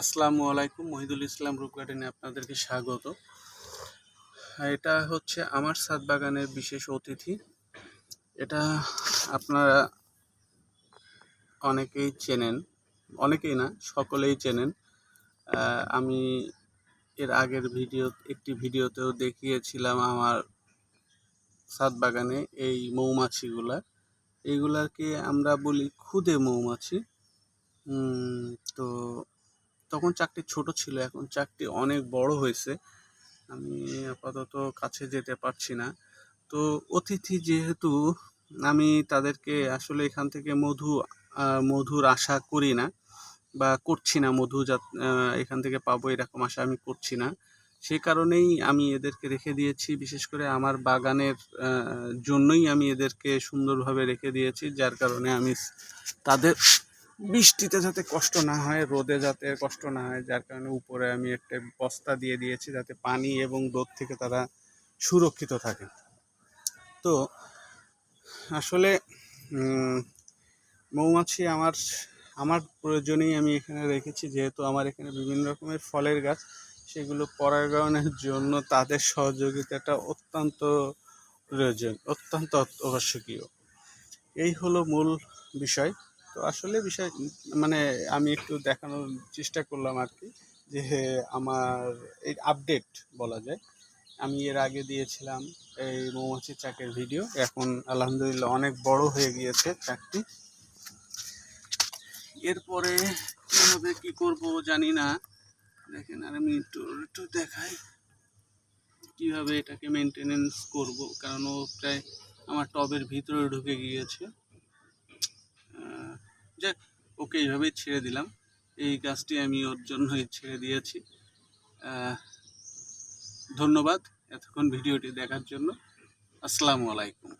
আসসালামু আলাইকুম, মহিদুল ইসলাম রূপ গার্ডেনে আপনাদেরকে স্বাগত। এটা হচ্ছে আমার সাত বাগানের বিশেষ অতিথি। এটা আপনারা অনেকেই চেনেন, অনেকেই না, সকলেই চেনেন। আমি এর আগের ভিডিও, একটি ভিডিওতেও দেখিয়েছিলাম আমার সাত বাগানে এই মৌমাছিগুলা। এইগুলাকে আমরা বলি খুদে মৌমাছি। তো তখন চাকটি ছোট ছিল, এখন চাকটি অনেক বড় হয়েছে। আমি আপাতত কাছে যেতে পারছি না। তো অতিথি যেহেতু, আমি তাদেরকে আসলে এখান থেকে মধু মধুর আশা করি না বা করছি না মধু যা এখান থেকে পাবো এরকম আশা আমি করছি না। সে কারণেই আমি এদেরকে রেখে দিয়েছি, বিশেষ করে আমার বাগানের জন্যই আমি এদেরকে সুন্দরভাবে রেখে দিয়েছি, যার কারণে আমি তাদের বৃষ্টিতে যাতে কষ্ট না হয়, রোদে যাতে কষ্ট না হয়, যার কারণে উপরে আমি একটা বস্তা দিয়ে দিয়েছি যাতে পানি এবং রোদ থেকে তারা সুরক্ষিত থাকে। তো আসলে মৌমাছি আমার আমার প্রয়োজনেই আমি এখানে রেখেছি, যেহেতু আমার এখানে বিভিন্ন রকমের ফলের গাছ, সেগুলো পরাগায়নের জন্য তাদের সহযোগিতাটা অত্যন্ত প্রয়োজন, অত্যন্ত আবশ্যকীয়। এই হলো মূল বিষয়। তো আসলে বিষয় মানে আমি একটু দেখানোর চেষ্টা করলাম আর কি, যে আমার এই আপডেট বলা যায়। আমি এর আগে দিয়েছিলাম এই মৌমাছি চাকের ভিডিও এখন আলহামদুলিল্লাহ অনেক বড় হয়ে গিয়েছে চাকটি এরপরে কীভাবে কি করব জানি না। দেখেন আর আমি একটু একটু দেখাই কীভাবে এটাকে মেনটেনেন্স করব, কারণ ও প্রায় আমার টবের ভিতরে ঢুকে গিয়েছে। যাক, ওকে এইভাবেই ছেড়ে দিলাম। এই কাজটি আমি ওর জন্যই ছেড়ে দিয়েছি। ধন্যবাদ এতক্ষণ ভিডিওটি দেখার জন্য। আসসালামু আলাইকুম।